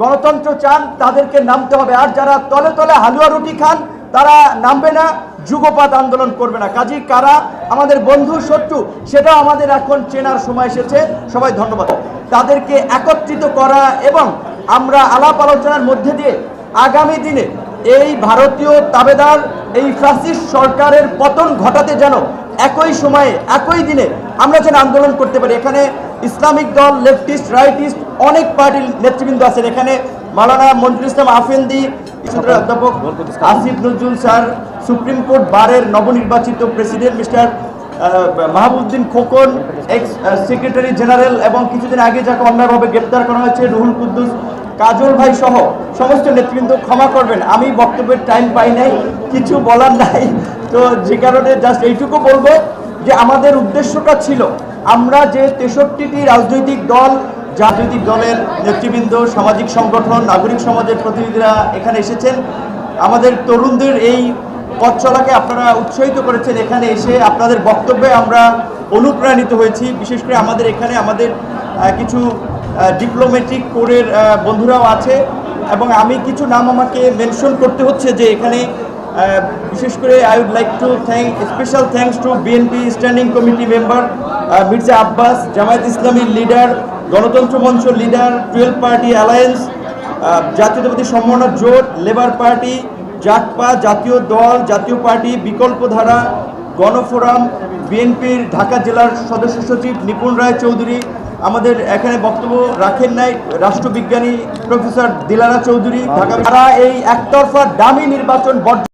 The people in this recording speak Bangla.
গণতন্ত্র চান, তাদেরকে নামতে হবে। আর যারা তলে তলে হালুয়া রুটি খান, তারা নামবে না যুগপাত আন্দোলন করবে না। কাজী, কারা? আমাদের বন্ধু শত্রু, সেটাও আমাদের এখন চেনার সময় এসেছে। সবাই ধন্যবাদ। তাদেরকে একত্রিত করা এবং আমরা আলাপ আলোচনার মধ্যে দিয়ে আগামী দিনে এই ভারতীয় তাবেদার, এই ফ্যাসিস্ট সরকারের পতন ঘটাতে যেন একই সময়ে, একই দিনে আমরা যেন আন্দোলন করতে পারি। এখানে ইসলামিক দল লেফটিস্ট রাইটিস্ট অনেক পার্টির নেতৃবৃন্দ আছেন এখানে। মালানা মঞ্জুর ইসলাম আফেন্দি অধ্যাপক Asif Nazrul sir, supreme court বারের নবনির্বাচিত president mister Mahbubuddin Khokon ex secretary general এবং কিছুদিন আগে যাকে অন্যায়ভাবে গ্রেপ্তার করা হয়েছে, রুহুল কুদ্দুস, কাজল ভাই সহ সমস্ত নেতৃবৃন্দ ক্ষমা করবেন। আমি বক্তব্যের টাইম পাই নাই, কিছু বলার নাই। তো যে কারণে জাস্ট এইটুকু বলব। যে আমাদের উদ্দেশ্যটা ছিল, আমরা যে তেষট্টিটি রাজনৈতিক দল, রাজনৈতিক দলের নেতৃবৃন্দ, সামাজিক সংগঠন, নাগরিক সমাজের প্রতিনিধিরা এখানে এসেছেন। আমাদের তরুণদের এই পথ চলাকে আপনারা উৎসাহিত করেছেন। এখানে এসে আপনাদের বক্তব্যে আমরা অনুপ্রাণিত হয়েছি। বিশেষ করে আমাদের এখানে আমাদের কিছু ডিপ্লোম্যাটিক কোরের বন্ধুরাও আছে। এবং আমি কিছু নাম আমাকে মেনশন করতে হচ্ছে যে এখানে বিশেষ করে I would like to thank special thanks to BNP standing committee member Mirza Abbas, Jamaat ইসলামীর লিডার গণতন্ত্র মঞ্চ লিডার টুয়েলভ পার্টি অ্যালায়েন্স জাতীয়তাবাদী সম্মাননা জোট লেবার পার্টি জাকপা জাতীয় দল, জাতীয় পার্টি বিকল্প ধারা গণফোরাম বিএনপির ঢাকা জেলার সদস্য সচিব নিপুণ রায় চৌধুরী, আমাদের এখানে বক্তব্য রাখেন নাই রাষ্ট্রবিজ্ঞানী প্রফেসর দিলারা চৌধুরী, ঢাকা তারা এই একতরফা দামি নির্বাচন বর্জন